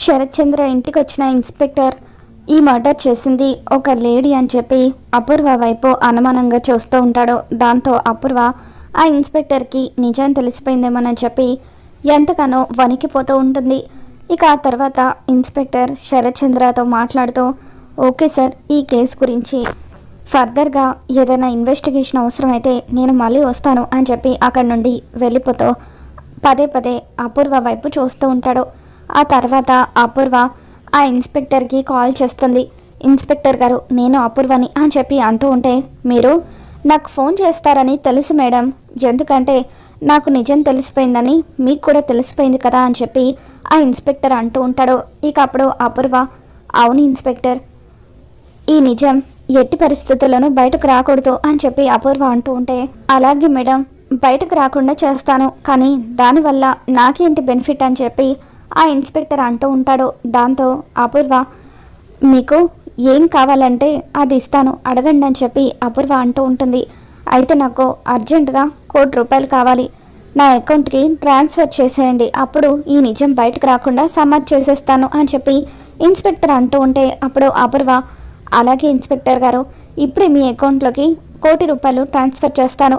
శరత్చంద్ర ఇంటికి వచ్చిన ఇన్స్పెక్టర్ ఈ మర్డర్ చేసింది ఒక లేడీ అని చెప్పి అపూర్వ వైపు అనుమానంగా చూస్తూ ఉంటాడు. దాంతో అపూర్వ ఆ ఇన్స్పెక్టర్కి నిజం తెలిసిపోయిందేమోనని చెప్పి ఎంతగానో వణికిపోతూ ఉంటుంది. ఇక ఆ తర్వాత ఇన్స్పెక్టర్ శరత్చంద్రతో మాట్లాడుతూ ఓకే సార్ ఈ కేసు గురించి ఫర్దర్గా ఏదైనా ఇన్వెస్టిగేషన్ అవసరమైతే నేను మళ్ళీ వస్తాను అని చెప్పి అక్కడి నుండి వెళ్ళిపోతూ పదే పదే అపూర్వ వైపు చూస్తూ ఉంటాడు. ఆ తర్వాత అపూర్వ ఆ ఇన్స్పెక్టర్కి కాల్ చేస్తుంది. ఇన్స్పెక్టర్ గారు నేను అపూర్వని అని చెప్పి అంటూ ఉంటే మీరు నాకు ఫోన్ చేస్తారని తెలుసు మేడం. ఎందుకంటే నాకు నిజం తెలిసిపోయిందని మీకు కూడా తెలిసిపోయింది కదా అని చెప్పి ఆ ఇన్స్పెక్టర్ అంటూ ఉంటాడు. ఇక అప్పుడు అపూర్వ అవును ఇన్స్పెక్టర్ ఈ నిజం ఎట్టి పరిస్థితుల్లోనూ బయటకు రాకూడదు అని చెప్పి అపూర్వ అంటూ ఉంటే అలాగే మేడం బయటకు రాకుండా చేస్తాను. కానీ దానివల్ల నాకేంటి బెనిఫిట్ అని చెప్పి ఆ ఇన్స్పెక్టర్ అంటూ ఉంటాడు. దాంతో అపూర్వ మీకు ఏం కావాలంటే అది ఇస్తాను అడగండి అని చెప్పి అపూర్వ అంటూ ఉంటుంది. అయితే నాకు అర్జెంటుగా కోటి రూపాయలు కావాలి. నా అకౌంట్కి ట్రాన్స్ఫర్ చేసేయండి. అప్పుడు ఈ నిజం బయటకు రాకుండా సమాధి చేసేస్తాను అని చెప్పి ఇన్స్పెక్టర్ అంటూ ఉంటే అప్పుడు అపూర్వ అలాగే ఇన్స్పెక్టర్ గారు ఇప్పుడే మీ అకౌంట్లోకి కోటి రూపాయలు ట్రాన్స్ఫర్ చేస్తాను.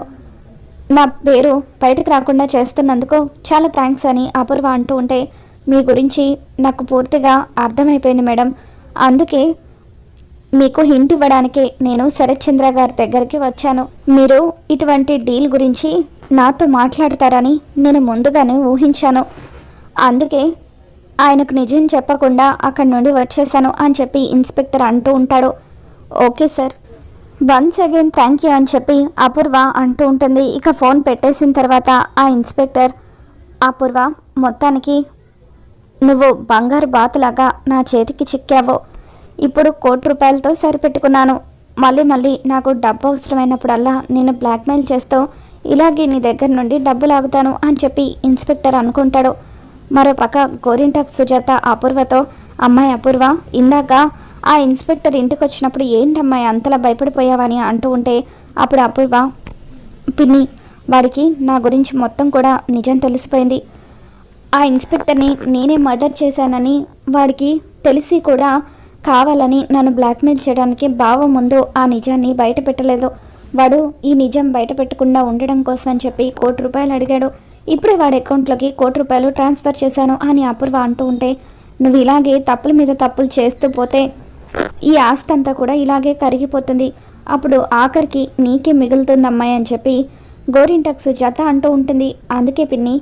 నా పేరు బయటకు రాకుండా చేస్తున్నందుకు చాలా థ్యాంక్స్ అని అపూర్వ అంటూ ఉంటే మీ గురించి నాకు పూర్తిగా అర్థమైపోయింది మేడం. అందుకే మీకు హింట్ ఇవ్వడానికే నేను శరత్ చంద్ర గారి దగ్గరికి వచ్చాను. మీరు ఇటువంటి డీల్ గురించి నాతో మాట్లాడతారని నేను ముందుగానే ఊహించాను. అందుకే ఆయనకు నిజం చెప్పకుండా అక్కడి నుండి వచ్చేసాను అని చెప్పి ఇన్స్పెక్టర్ అంటూ ఉంటాడు. Okay sir. Once again thank you అని చెప్పి అపూర్వ అంటూ ఉంటుంది. ఇక ఫోన్ పెట్టేసిన తర్వాత ఆ ఇన్స్పెక్టర్ అపూర్వ మొత్తానికి నువ్వు బంగారు బాతులాగా నా చేతికి చిక్కావు. ఇప్పుడు కోటి రూపాయలతో సరిపెట్టుకున్నాను. మళ్ళీ మళ్ళీ నాకు డబ్బు అవసరమైనప్పుడల్లా నేను బ్లాక్మెయిల్ చేస్తూ ఇలాగే నీ దగ్గర నుండి డబ్బు లాగుతాను అని చెప్పి ఇన్స్పెక్టర్ అనుకుంటాడు. మరోపక్క గోరింటాక్ సుజాత అపూర్వతో అమ్మాయి అపూర్వ ఇందాక ఆ ఇన్స్పెక్టర్ ఇంటికి వచ్చినప్పుడు ఏంటమ్మాయి అంతలా భయపడిపోయావని అంటూ ఉంటే అప్పుడు అపూర్వ పిన్ని వాడికి నా గురించి మొత్తం కూడా నిజం తెలిసిపోయింది. ఆ ఇన్స్పెక్టర్ని నేనే మర్డర్ చేశానని వాడికి తెలిసి కూడా కావాలని నన్ను బ్లాక్మెయిల్ చేయడానికి బావ ముందు ఆ నిజాన్ని బయట పెట్టలేదు వాడు ఈ నిజం బయట పెట్టకుండా ఉండడం కోసం అని చెప్పి కోటి రూపాయలు అడిగాడు. ఇప్పుడే వాడి అకౌంట్లోకి కోటి రూపాయలు ట్రాన్స్ఫర్ చేశాను అని అపూర్వ అంటూ ఉంటే నువ్వు ఇలాగే తప్పుల మీద తప్పులు చేస్తూ పోతే ఈ ఆస్తి అంతా కూడా ఇలాగే కరిగిపోతుంది. అప్పుడు ఆఖరికి నీకే మిగులుతుంది అమ్మాయి అని చెప్పి గోరింటక్స్ జత అంటూ ఉంటుంది. అందుకే పిన్ని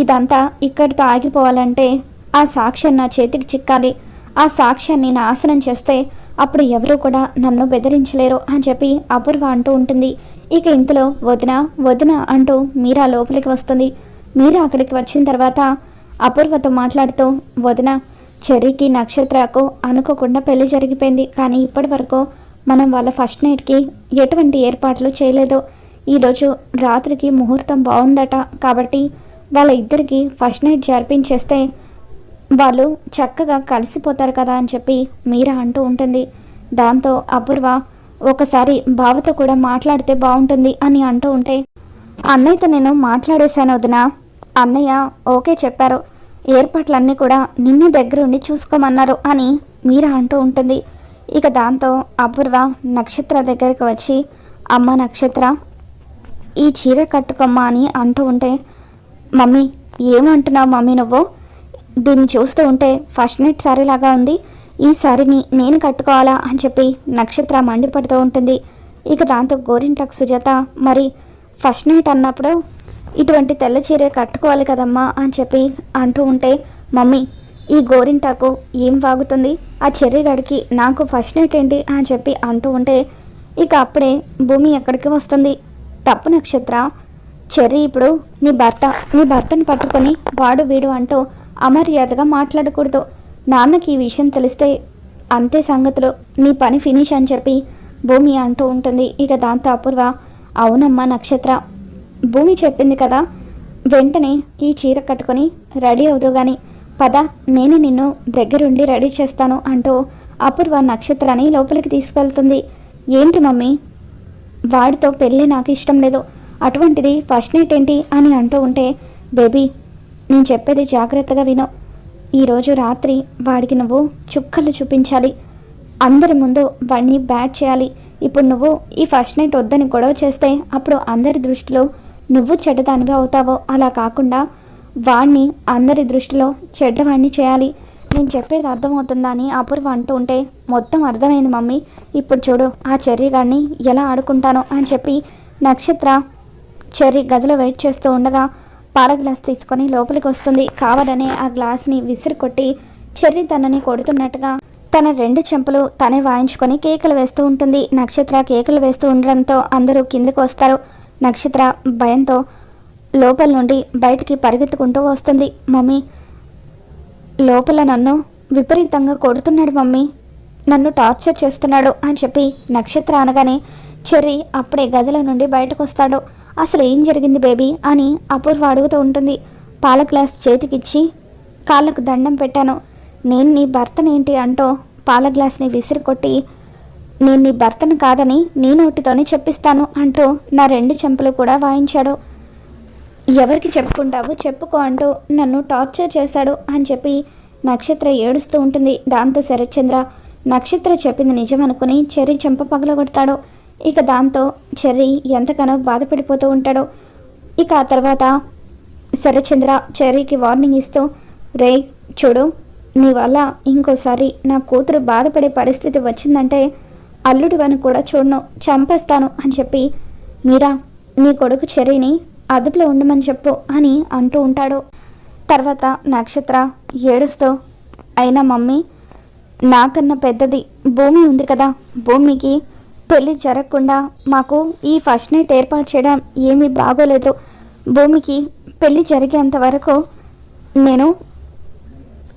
ఇదంతా ఇక్కడితో ఆగిపోవాలంటే ఆ సాక్ష్యం నా చేతికి చిక్కాలి. ఆ సాక్ష్యాన్ని నాశనం చేస్తే అప్పుడు ఎవరూ కూడా నన్ను బెదిరించలేరు అని చెప్పి అపూర్వ అంటూ ఉంటుంది. ఇక ఇంతలో వదిన వదిన అంటూ మీరా లోపలికి వస్తుంది. మీరా అక్కడికి వచ్చిన తర్వాత అపూర్వతో మాట్లాడుతూ వదిన చెర్రీకి నక్షత్రకు అనుకోకుండా పెళ్ళి జరిగిపోయింది. కానీ ఇప్పటి వరకు మనం వాళ్ళ ఫస్ట్ నైట్కి ఎటువంటి ఏర్పాట్లు చేయలేదు. ఈరోజు రాత్రికి ముహూర్తం బాగుందట. కాబట్టి వాళ్ళ ఇద్దరికి ఫస్ట్ నైట్ జరిపించేస్తే వాళ్ళు చక్కగా కలిసిపోతారు కదా అని చెప్పి మీరా అంటూ ఉంటుంది. దాంతో అపూర్వ ఒకసారి బావతో కూడా మాట్లాడితే బాగుంటుంది అని అంటూ ఉంటే అన్నయ్యతో నేను మాట్లాడేశాను వదిన. అన్నయ్య ఓకే చెప్పారు. ఏర్పాట్లన్నీ కూడా నిన్నే దగ్గరుండి చూసుకోమన్నారు అని మీరా అంటూ ఉంటుంది. ఇక దాంతో అపూర్వ నక్షత్ర దగ్గరికి వచ్చి అమ్మ నక్షత్ర ఈ చీర కట్టుకోమ్మా అని అంటూ ఉంటే మమ్మీ ఏమంటున్నావు మమ్మీ నువ్వు? దీన్ని చూస్తూ ఉంటే ఫస్ట్ నైట్ శారీ లాగా ఉంది. ఈ శారీని నేను కట్టుకోవాలా అని చెప్పి నక్షత్ర మండిపడుతూ ఉంటుంది. ఇక దాంతో గోరింటకు సుజాత మరి ఫస్ట్ నైట్ అన్నప్పుడు ఇటువంటి తెల్ల చీరే కట్టుకోవాలి కదమ్మా అని చెప్పి అంటూ ఉంటే మమ్మీ ఈ గోరింటాకు ఏం వాగుతుంది? ఆ చెర్రిగడికి నాకు ఫస్ట్ నైట్ ఏంటి అని చెప్పి అంటూ ఉంటే ఇక అప్పుడే భూమి ఎక్కడికి వస్తుంది? తప్పు నక్షత్ర చెర్రీ ఇప్పుడు నీ భర్త నీ భర్తని పట్టుకొని వాడు వీడు అంటూ అమర్యాదగా మాట్లాడకూడదు. నాన్నకి ఈ విషయం తెలిస్తే అంతే సంగతిలో. నీ పని ఫినిష్ అని చెప్పి భూమి అంటూ ఉంటుంది. ఇక దాంతో అపూర్వ అవునమ్మా నక్షత్ర భూమి చెప్పింది కదా. వెంటనే ఈ చీర కట్టుకొని రెడీ అవుదు గాని పద నేనే నిన్ను దగ్గరుండి రెడీ చేస్తాను అంటూ అపూర్వ నక్షత్రాన్ని లోపలికి తీసుకెళ్తుంది. ఏంటి మమ్మీ? వాడితో పెళ్ళి నాకు ఇష్టం లేదు. అటువంటిది ఫస్ట్ నైట్ ఏంటి అని అంటూ ఉంటే బేబీ నేను చెప్పేది జాగ్రత్తగా విను. ఈరోజు రాత్రి వాడికి నువ్వు చుక్కలు చూపించాలి. అందరి ముందు వాడిని బ్యాట్ చేయాలి. ఇప్పుడు నువ్వు ఈ ఫస్ట్ నైట్ వద్దని గొడవ చేస్తే అప్పుడు అందరి దృష్టిలో నువ్వు చెడ్డదానివి అవుతావో? అలా కాకుండా వాణ్ణి అందరి దృష్టిలో చెడ్డవాడిని చేయాలి. నేను చెప్పేది అర్థమవుతుందా అని అపూర్వ అంటూ ఉంటే మొత్తం అర్థమైంది మమ్మీ. ఇప్పుడు చూడు ఆ చెర్రీ గారిని ఎలా ఆడుకుంటానో అని చెప్పి నక్షత్ర చెర్రీ గదిలో వెయిట్ చేస్తూ ఉండగా పాల గ్లాస్ తీసుకొని లోపలికి వస్తుంది. కావాలనే ఆ గ్లాస్ని విసిరి కొట్టి చెర్రీ తనని కొడుతున్నట్టుగా తన రెండు చెంపలు తనే వాయించుకొని కేకలు వేస్తూ ఉంటుంది. నక్షత్ర కేకలు వేస్తూ ఉండడంతో అందరూ కిందకు వస్తారు. నక్షత్ర భయంతో లోపల నుండి బయటికి పరిగెత్తుకుంటూ వస్తుంది. మమ్మీ లోపల నన్ను విపరీతంగా కొడుతున్నాడు మమ్మీ. నన్ను టార్చర్ చేస్తున్నాడు అని చెప్పి నక్షత్ర అనగానే చెర్రీ అప్పుడే గదిలో నుండి బయటకు వస్తాడు. అసలు ఏం జరిగింది బేబీ? అని అపూర్వ అడుగుతూ ఉంటుంది. పాల గ్లాస్ చేతికిచ్చి కాళ్ళకు దండం పెట్టాను. నేను నీ భర్తనేంటి అంటూ పాల గ్లాస్ని విసిరి కొట్టి నేను నీ భర్తను కాదని నీ నోటితోనే చెప్పిస్తాను అంటూ నా రెండు చెంపలు కూడా వాయించాడు. ఎవరికి చెప్పుకుంటావు చెప్పుకో అంటూ నన్ను టార్చర్ చేశాడు అని చెప్పి నక్షత్ర ఏడుస్తూ ఉంటుంది. దాంతో శరత్చంద్ర నక్షత్ర చెప్పింది నిజం అనుకుని చెర్రీ చెంప పగలగొడతాడు. ఇక దాంతో చెర్రీ ఎంతగానో బాధపడిపోతూ ఉంటాడో. ఇక ఆ తర్వాత శరచంద్ర చెర్రీకి వార్నింగ్ ఇస్తూ రే చూడు నీ వల్ల ఇంకోసారి నా కూతురు బాధపడే పరిస్థితి వచ్చిందంటే అల్లుడివని కూడా చూడను చంపేస్తాను అని చెప్పి మీరా నీ కొడుకు చెర్రీని అదుపులో ఉండమని చెప్పు అని అంటూ ఉంటాడు. తర్వాత నక్షత్ర ఏడుస్తూ అయినా మమ్మీ నాకన్నా పెద్దది భూమి ఉంది కదా భూమికి పెళ్ళి జరగకుండా మాకు ఈ ఫస్ట్ నైట్ ఏర్పాటు చేయడం ఏమీ బాగోలేదు. భూమికి పెళ్ళి జరిగేంత వరకు నేను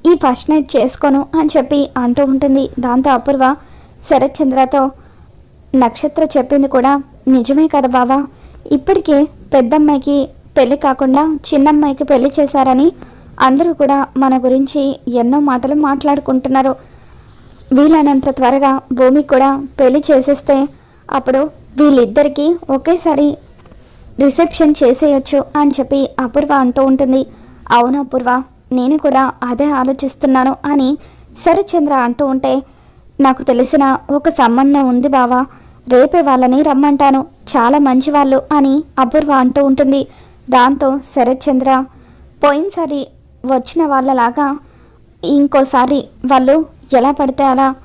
ఈ ఫస్ట్ నైట్ చేసుకోను అని చెప్పి అంటూ ఉంటుంది. దాంతో అపూర్వ శరత్చంద్రతో నక్షత్ర చెప్పింది కూడా నిజమే కదా బావా? ఇప్పటికే పెద్దమ్మాయికి పెళ్ళి కాకుండా చిన్నమ్మాయికి పెళ్ళి చేశారని అందరూ కూడా మన గురించి ఎన్నో మాటలు మాట్లాడుకుంటున్నారు. వీలైనంత త్వరగా భూమి కూడా పెళ్ళి చేసేస్తే అప్పుడు వీళ్ళిద్దరికీ ఒకేసారి రిసెప్షన్ చేసేయచ్చు అని చెప్పి అపూర్వ అంటూ ఉంటుంది. అవును అపూర్వ నేను కూడా అదే ఆలోచిస్తున్నాను అని శరత్చంద్ర అంటూ ఉంటే నాకు తెలిసిన ఒక సంబంధం ఉంది బావా రేపే వాళ్ళని రమ్మంటాను చాలా మంచి వాళ్ళు అని అపూర్వ అంటూ ఉంటుంది. దాంతో శరత్చంద్ర పోయినసారి వచ్చిన వాళ్ళలాగా ఇంకోసారి వాళ్ళు ఎలా పడితే అలా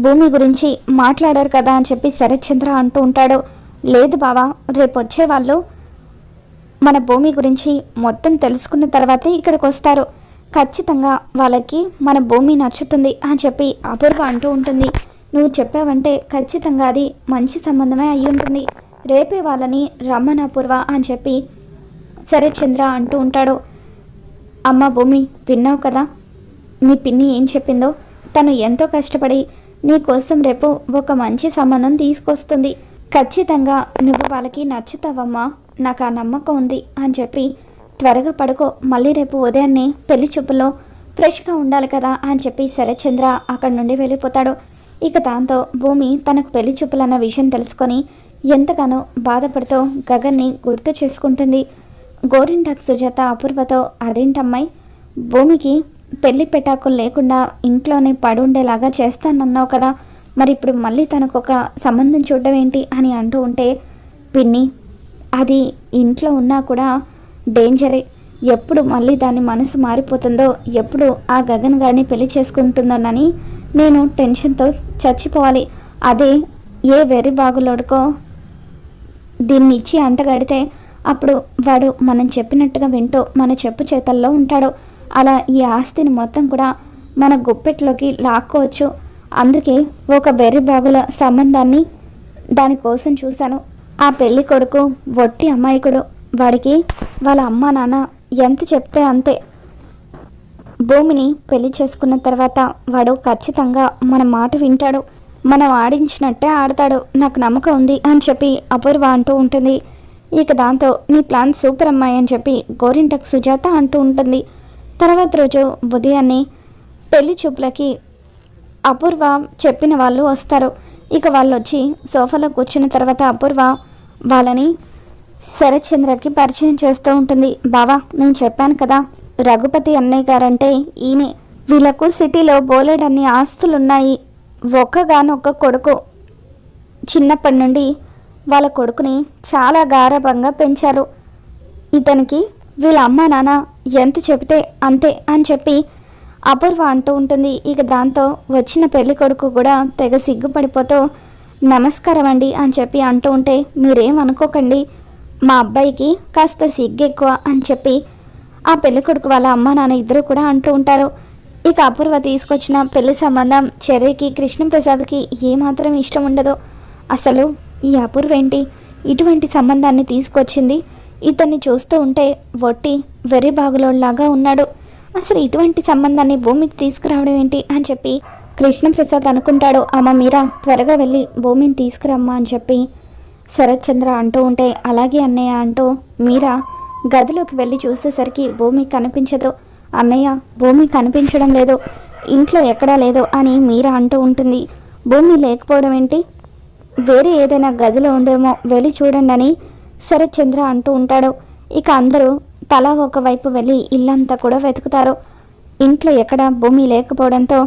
భూమి గురించి మాట్లాడారు కదా అని చెప్పి శరత్చంద్ర అంటూ ఉంటాడు. లేదు బావా రేపు వచ్చే వాళ్ళు మన భూమి గురించి మొత్తం తెలుసుకున్న తర్వాతే ఇక్కడికి వస్తారు. ఖచ్చితంగా వాళ్ళకి మన భూమి నచ్చుతుంది అని చెప్పి అపూర్వ అంటూ ఉంటుంది. నువ్వు చెప్పావంటే ఖచ్చితంగా అది మంచి సంబంధమే అయి ఉంటుంది. రేపే వాళ్ళని రమ్మన అపూర్వ అని చెప్పి సరే చంద్ర అంటూ ఉంటాడు. అమ్మ భూమి విన్నావు కదా? మీ పిన్ని ఏం చెప్పిందో? తను ఎంతో కష్టపడి నీకోసం రేపు ఒక మంచి సంబంధం తీసుకొస్తుంది. ఖచ్చితంగా నువ్వు వాళ్ళకి నచ్చుతావమ్మా. నాకు ఆ నమ్మకం ఉంది అని చెప్పి త్వరగా పడుకో. మళ్ళీ రేపు ఉదయాన్నే పెళ్ళి చూపులో ఫ్రెష్గా ఉండాలి కదా అని చెప్పి శరత్చంద్ర అక్కడి నుండి వెళ్ళిపోతాడు. ఇక దాంతో భూమి తనకు పెళ్ళి చూపులన్న విషయం తెలుసుకొని ఎంతగానో బాధపడుతూ గగన్ని గుర్తు చేసుకుంటుంది. గోరింటాక్ సుజాత అపూర్వతో అదేంటమ్మాయి? భూమికి పెళ్ళి పెటాకులు లేకుండా ఇంట్లోనే పడుండేలాగా చేస్తానన్నావు కదా. మరి ఇప్పుడు మళ్ళీ తనకు ఒక సంబంధం చూడడం ఏంటి అని అంటూ ఉంటే పిన్ని అది ఇంట్లో ఉన్నా కూడా డేంజరే. ఎప్పుడు మళ్ళీ దాని మనసు మారిపోతుందో ఎప్పుడు ఆ గగన్ గారిని పెళ్ళి చేసుకుంటుందోనని నేను టెన్షన్తో చచ్చిపోవాలి. అదే ఏ వెర్రి బాగులోడుకో దీన్ని ఇచ్చి అంటగడితే అప్పుడు వాడు మనం చెప్పినట్టుగా వింటూ మన చెప్పు చేతల్లో ఉంటాడు. అలా ఈ ఆస్తిని మొత్తం కూడా మన గుప్పెట్లోకి లాక్కోవచ్చు. అందుకే ఒక బెర్రి బాగుల సంబంధాన్ని దానికోసం చూశాను. ఆ పెళ్ళి కొడుకు వట్టి అమ్మాయికుడు వాడికి వాళ్ళ అమ్మ నాన్న ఎంత చెప్తే అంతే. భూమిని పెళ్ళి చేసుకున్న తర్వాత వాడు ఖచ్చితంగా మన మాట వింటాడు. మనం ఆడించినట్టే ఆడతాడు. నాకు నమ్మకం ఉంది అని చెప్పి అపూర్వ అంటూ ఉంటుంది. ఇక దాంతో నీ ప్లాన్ సూపర్ అమ్మాయి అని చెప్పి గోరింటకు సుజాత అంటూ ఉంటుంది. తర్వాత రోజు ఉదయాన్నే పెళ్ళి చూపులకి అపూర్వ చెప్పిన వాళ్ళు వస్తారు. ఇక వాళ్ళు వచ్చి సోఫాలో కూర్చున్న తర్వాత అపూర్వ వాళ్ళని శరత్చంద్రకి పరిచయం చేస్తూ ఉంటుంది. బావా నేను చెప్పాను కదా రఘుపతి అన్నయ్య గారంటే ఈయనే. వీళ్ళకు సిటీలో బోలెడన్ని ఆస్తులున్నాయి. ఒక్కగానొక్క కొడుకు చిన్నప్పటి నుండి వాళ్ళ కొడుకుని చాలా గారభంగా పెంచారు. ఇతనికి వీళ్ళ అమ్మ నాన్న ఎంత చెబితే అంతే అని చెప్పి అపూర్వ అంటూ ఉంటుంది. ఇక దాంతో వచ్చిన పెళ్ళి కొడుకు కూడా తెగ సిగ్గుపడిపోతూ నమస్కారం అండి అని చెప్పి అంటూ ఉంటే మీరేం అనుకోకండి. మా అబ్బాయికి కాస్త సిగ్గు ఎక్కువ అని చెప్పి ఆ పెళ్ళి కొడుకు వాళ్ళ అమ్మ నాన్న ఇద్దరు కూడా అంటూ ఉంటారు. ఇక అపూర్వ తీసుకొచ్చిన పెళ్ళి సంబంధం చెర్రీకి కృష్ణప్రసాద్కి ఏమాత్రం ఇష్టం ఉండదు. అసలు ఈ అపూర్వ ఏంటి ఇటువంటి సంబంధాన్ని తీసుకొచ్చింది. ఇతన్ని చూస్తూ ఉంటే వట్టి వెర్రి బాగులోలాగా ఉన్నాడు. అసలు ఇటువంటి సంబంధాన్ని భూమికి తీసుకురావడం ఏంటి అని చెప్పి కృష్ణప్రసాద్ అనుకుంటాడు. అమ్మ మీరా త్వరగా వెళ్ళి భూమిని తీసుకురమ్మా అని చెప్పి శరత్చంద్ర అంటూ ఉంటే అలాగే అన్నయ్య అంటూ మీరా గదిలోకి వెళ్ళి చూసేసరికి భూమి కనిపించదు. అన్నయ్య భూమి కనిపించడం లేదు. ఇంట్లో ఎక్కడా లేదు అని మీరా అంటూ ఉంటుంది. భూమి లేకపోవడం ఏంటి? వేరే ఏదైనా గదిలో ఉందేమో వెళ్ళి చూడండి అని శరత్చంద్ర అంటూ ఉంటాడు. ఇక అందరూ తల ఒకవైపు వెళ్ళి ఇల్లంతా కూడా వెతుకుతారు. ఇంట్లో ఎక్కడ భూమి లేకపోవడంతో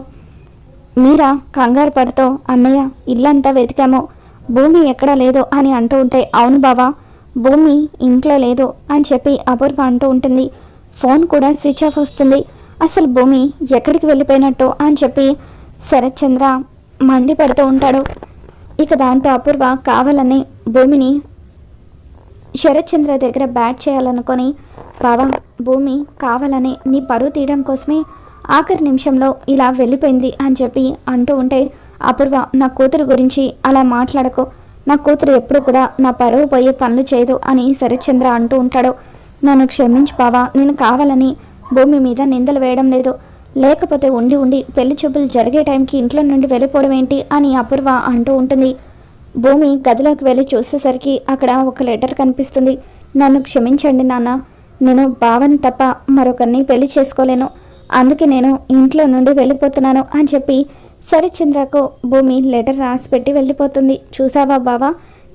మీరా కంగారు పడుతూ అన్నయ్య ఇల్లంతా వెతికాము. భూమి ఎక్కడా లేదు అని అంటూ ఉంటే అవును బావా భూమి ఇంట్లో లేదు అని చెప్పి అపూర్వ అంటూ ఉంటుంది. ఫోన్ కూడా స్విచ్ ఆఫ్ వస్తుంది. అసలు భూమి ఎక్కడికి వెళ్ళిపోయినట్టు? అని చెప్పి శరత్చంద్ర మండిపడుతూ ఉంటాడు. ఇక దాంతో అపూర్వ కావాలని భూమిని శరత్చంద్ర దగ్గర బ్యాట్ చేయాలనుకొని బావా భూమి కావాలని నీ పరువు తీయడం కోసమే ఆఖరి నిమిషంలో ఇలా వెళ్ళిపోయింది అని చెప్పి అంటూ ఉంటే అపూర్వ నా కూతురు గురించి అలా మాట్లాడకు. నా కూతురు ఎప్పుడు కూడా నా పరువు పోయే పనులు చేయదు అని శరత్చంద్ర అంటూ ఉంటాడు. నన్ను క్షమించు బావా నేను కావాలని భూమి మీద నిందలు వేయడం లేదు. లేకపోతే ఉండి ఉండి పెళ్ళి చూపులు జరిగే టైంకి ఇంట్లో నుండి వెళ్ళిపోవడం ఏంటి అని అపూర్వ అంటూ ఉంటుంది. భూమి గదిలోకి వెళ్ళి చూసేసరికి అక్కడ ఒక లెటర్ కనిపిస్తుంది. నన్ను క్షమించండి నాన్న. నేను భావని తప్ప మరొకరిని పెళ్ళి చేసుకోలేను. అందుకే నేను ఇంట్లో నుండి వెళ్ళిపోతున్నాను అని చెప్పి సరిచంద్రకు భూమి లెటర్ రాసి పెట్టి వెళ్ళిపోతుంది. చూసావా బావా?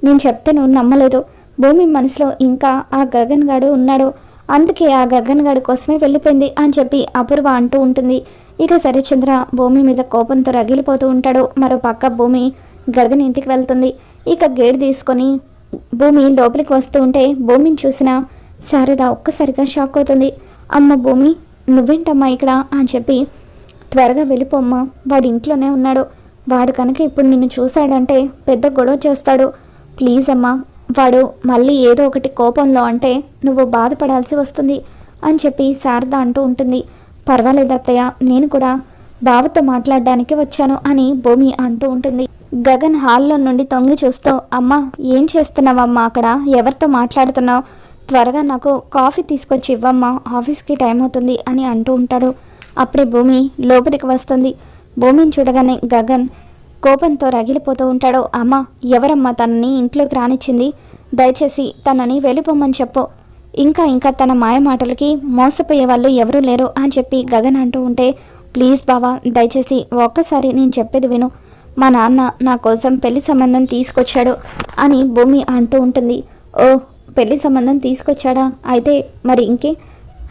నేను చెప్తే నువ్వు నమ్మలేదు. భూమి మనసులో ఇంకా ఆ గగన్ గాడు ఉన్నాడు. అందుకే ఆ గగన్ గాడి కోసమే వెళ్ళిపోయింది అని చెప్పి అపూర్వ అంటూ ఉంటుంది. ఇక సరిచంద్ర భూమి మీద కోపంతో రగిలిపోతూ ఉంటాడు. మరో పక్క భూమి గగన్ ఇంటికి వెళ్తుంది. ఇక గేట్ తీసుకొని భూమి లోపలికి వస్తూ ఉంటే భూమిని చూసిన శారద ఒక్కసారిగా షాక్ అవుతుంది. అమ్మ భూమి నువ్వేంటమ్మా ఇక్కడ? అని చెప్పి త్వరగా వెళ్ళిపోమ్మా వాడు ఇంట్లోనే ఉన్నాడు. వాడు కనుక ఇప్పుడు నిన్ను చూశాడంటే పెద్ద గొడవ చేస్తాడు. ప్లీజ్ అమ్మా వాడు మళ్ళీ ఏదో ఒకటి కోపంలో అంటే నువ్వు బాధపడాల్సి వస్తుంది అని చెప్పి శారద అంటూ ఉంటుంది. పర్వాలేదు అత్తయ్య నేను కూడా బావతో మాట్లాడడానికి వచ్చాను అని భూమి అంటూ ఉంటుంది. గగన్ హాల్లో నుండి తొంగి చూస్తూ అమ్మ ఏం చేస్తున్నావమ్మా అక్కడ? ఎవరితో మాట్లాడుతున్నావు? త్వరగా నాకు కాఫీ తీసుకొచ్చి ఇవ్వమ్మా ఆఫీస్కి టైం అవుతుంది అని అంటూ ఉంటాడు. అప్పుడే భూమి లోపలికి వస్తుంది. భూమిని చూడగానే గగన్ కోపంతో రగిలిపోతూ ఉంటాడు. అమ్మ ఎవరమ్మా తనని ఇంట్లోకి రానిచ్చింది? దయచేసి తనని వెళ్ళిపోమని చెప్పు. ఇంకా ఇంకా తన మాయ మాటలకి మోసపోయే వాళ్ళు ఎవరూ లేరు అని చెప్పి గగన్ అంటూ ఉంటే ప్లీజ్ బావా దయచేసి ఒక్కసారి నేను చెప్పేది విను. మా నాన్న నా కోసం పెళ్ళి సంబంధం తీసుకొచ్చాడు అని భూమి అంటూ ఉంటుంది. ఓ పెళ్ళి సంబంధం తీసుకొచ్చాడా? అయితే మరి ఇంకే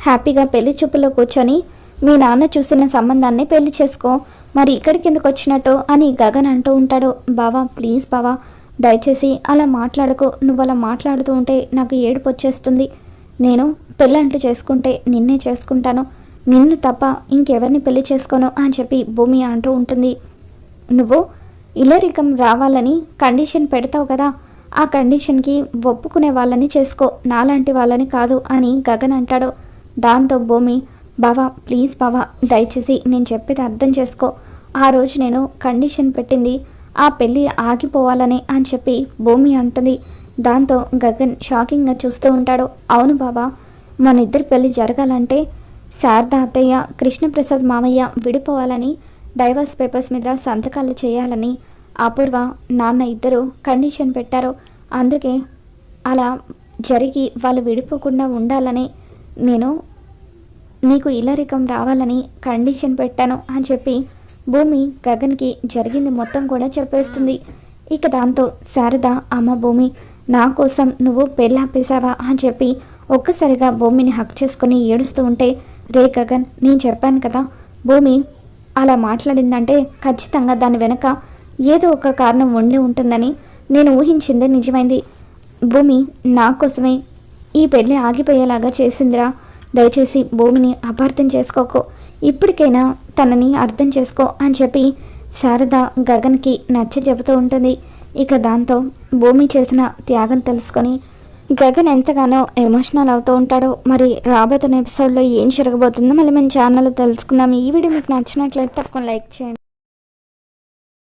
హ్యాపీగా పెళ్ళి చూపులో కూర్చొని మీ నాన్న చూసిన సంబంధాన్ని పెళ్ళి చేసుకో. మరి ఇక్కడికి ఎందుకు వచ్చినట్టు అని గగన్ అంటూ ఉంటాడు. బావా ప్లీజ్ బావా దయచేసి అలా మాట్లాడకు. నువ్వు అలా మాట్లాడుతూ ఉంటే నాకు ఏడుపు వచ్చేస్తుంది. నేను పెళ్ళంట్లు చేసుకుంటే నిన్నే చేసుకుంటాను. నిన్ను తప్ప ఇంకెవరిని పెళ్ళి చేసుకోను అని చెప్పి భూమి అంటూ ఉంటుంది. నువ్వు ఇల్లరికం రావాలని కండిషన్ పెడతావు కదా. ఆ కండిషన్కి ఒప్పుకునే వాళ్ళని చేసుకో నాలాంటి వాళ్ళని కాదు అని గగన్ అంటాడు. దాంతో భూమి బావా ప్లీజ్ బావా దయచేసి నేను చెప్పేది అర్థం చేసుకో. ఆ రోజు నేను కండిషన్ పెట్టింది ఆ పెళ్ళి ఆగిపోవాలని అని చెప్పి భూమి అంటుంది. దాంతో గగన్ షాకింగ్గా చూస్తూ ఉంటాడు. అవును బాబా మన ఇద్దరి పెళ్ళి జరగాలంటే శారద అత్తయ్య కృష్ణప్రసాద్ మామయ్య విడిపోవాలని డైవర్స్ పేపర్స్ మీద సంతకాలు చేయాలని అపూర్వ నాన్న ఇద్దరు కండిషన్ పెట్టారు. అందుకే అలా జరిగి వాళ్ళు విడిపోకుండా ఉండాలని నేను నీకు ఇల్లరికం రావాలని కండిషన్ పెట్టాను అని చెప్పి భూమి గగన్కి జరిగింది మొత్తం కూడా చెప్పేస్తుంది. ఇక దాంతో శారద అమ్మ భూమి నా కోసం నువ్వు పెళ్ళాపేశావా అని చెప్పి ఒక్కసారిగా భూమిని హక్ చేసుకుని ఏడుస్తూ ఉంటే రే గగన్ నేను చెప్పాను కదా భూమి అలా మాట్లాడిందంటే ఖచ్చితంగా దాని వెనక ఏదో ఒక కారణం ఉండి ఉంటుందని నేను ఊహించింది నిజమైంది. భూమి నా కోసమే. ఈ పెళ్ళి ఆగిపోయేలాగా చేసిందిరా. దయచేసి భూమిని అపార్థం చేసుకోకు. ఇప్పటికైనా తనని అర్థం చేసుకో అని చెప్పి శారద గగన్కి నచ్చ చెబుతూ ఉంటుంది. ఇక దాంతో భూమి చేసిన త్యాగం తెలుసుకొని గగన్ ఎంతగానో ఎమోషనల్ అవుతూ ఉంటాడో. మరి రాబోతున్న ఎపిసోడ్లో ఏం జరగబోతుందో మళ్ళీ మన ఛానల్లో తెలుసుకుందాం. ఈ వీడియో మీకు నచ్చినట్లయితే తప్పకుండా లైక్ చేయండి.